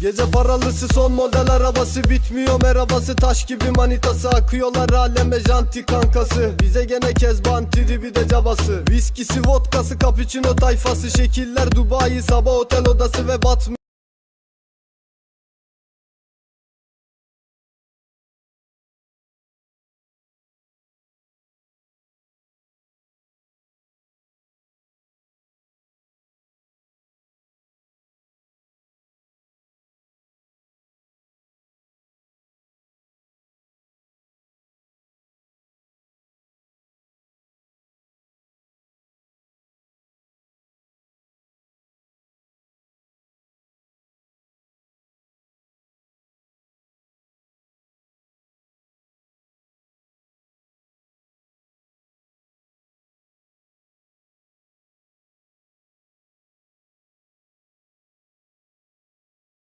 Gece paralısı son model arabası Bitmiyor. Merhabası taş gibi manitası. Akıyorlar aleme janti kankası. Bize gene kezban tribi de cabası Viskisi vodkası cappuccino tayfası. Şekiller Dubai sabah otel odası ve batmıyor